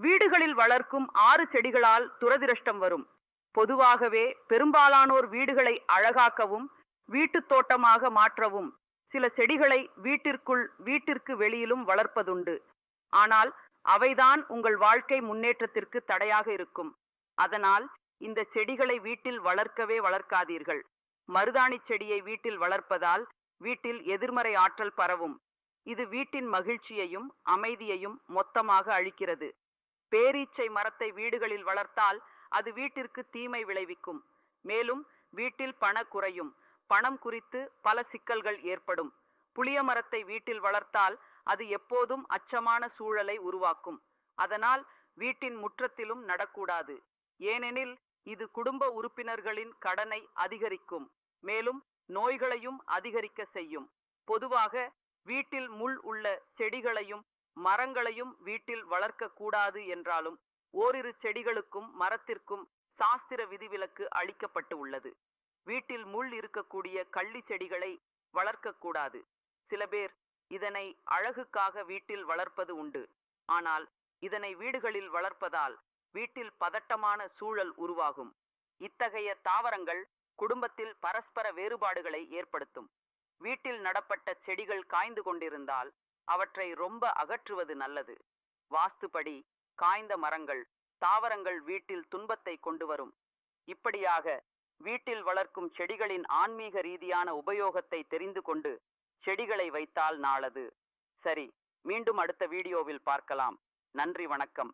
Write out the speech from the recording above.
வீடுகளில் வளர்க்கும் ஆறு செடிகளால் துரதிருஷ்டம் வரும். பொதுவாகவே பெரும்பாலானோர் வீடுகளை அழகாக்கவும் வீட்டுத் தோட்டமாக மாற்றவும் சில செடிகளை வீட்டிற்குள் வீட்டிற்கு வெளியிலும் வளர்ப்பதுண்டு. ஆனால் அவைதான் உங்கள் வாழ்க்கை முன்னேற்றத்திற்கு தடையாக இருக்கும். அதனால் இந்த செடிகளை வீட்டில் வளர்க்கவே வளர்க்காதீர்கள். மருதாணி செடியை வீட்டில் வளர்ப்பதால் வீட்டில் எதிர்மறை ஆற்றல் பரவும். இது வீட்டின் மகிழ்ச்சியையும் அமைதியையும் மொத்தமாக அழிக்கிறது. பேரீச்சை மரத்தை வீடுகளில் வளர்த்தால் அது வீட்டிற்கு தீமை விளைவிக்கும். மேலும் வீட்டில் பண குறையும். பணம் குறித்து பல சிக்கல்கள் ஏற்படும். புளிய மரத்தை வீட்டில் வளர்த்தால் அது எப்போதும் அச்சமான சூழலை உருவாக்கும். அதனால் வீட்டின் முற்றத்திலும் நடக்கூடாது. ஏனெனில் இது குடும்ப உறுப்பினர்களின் கடனை அதிகரிக்கும். மேலும் நோய்களையும் அதிகரிக்க செய்யும். பொதுவாக வீட்டில் முள் உள்ள செடிகளையும் மரங்களையும் வீட்டில் வளர்க்க கூடாது என்றாலும் ஓரிரு செடிகளுக்கும் மரத்திற்கும் சாஸ்திர விதிவிலக்கு அளிக்கப்பட்டு உள்ளது. வீட்டில் முள் இருக்கக்கூடிய கள்ளி செடிகளை வளர்க்கக்கூடாது. சில பேர் இதனை அழகுக்காக வீட்டில் வளர்ப்பது உண்டு. ஆனால் இதனை வீடுகளில் வளர்ப்பதால் வீட்டில் பதட்டமான சூழல் உருவாகும். இத்தகைய தாவரங்கள் குடும்பத்தில் பரஸ்பர வேறுபாடுகளை ஏற்படுத்தும். வீட்டில் நடப்பட்ட செடிகள் காய்ந்து கொண்டிருந்தால் அவற்றை ரொம்ப அகற்றுவது நல்லது. வாஸ்துபடி காய்ந்த மரங்கள் தாவரங்கள் வீட்டில் துன்பத்தை கொண்டு வரும். இப்படியாக வீட்டில் வளர்க்கும் செடிகளின் ஆன்மீக ரீதியான உபயோகத்தை தெரிந்து கொண்டு செடிகளை வைத்தால் நாளது. சரி மீண்டும் அடுத்த வீடியோவில் பார்க்கலாம். நன்றி வணக்கம்.